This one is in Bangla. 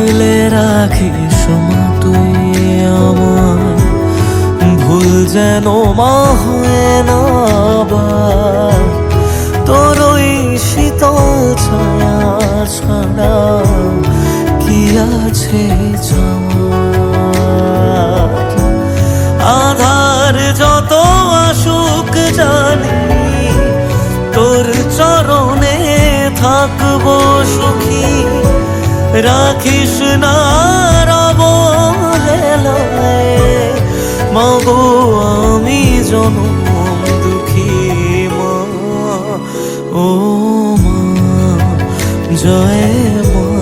আগলে রাখিস তুই আমার ভুল যেন মা হয়ে না তোর ওই শীতল ছায়া ছাড়া কি আছে আধার যত আসুক জানি, তোর চরণে থাকব সুখী। রাখিস না রব মাগো আমি জনম দুঃখী মা। ও মা জয় মা।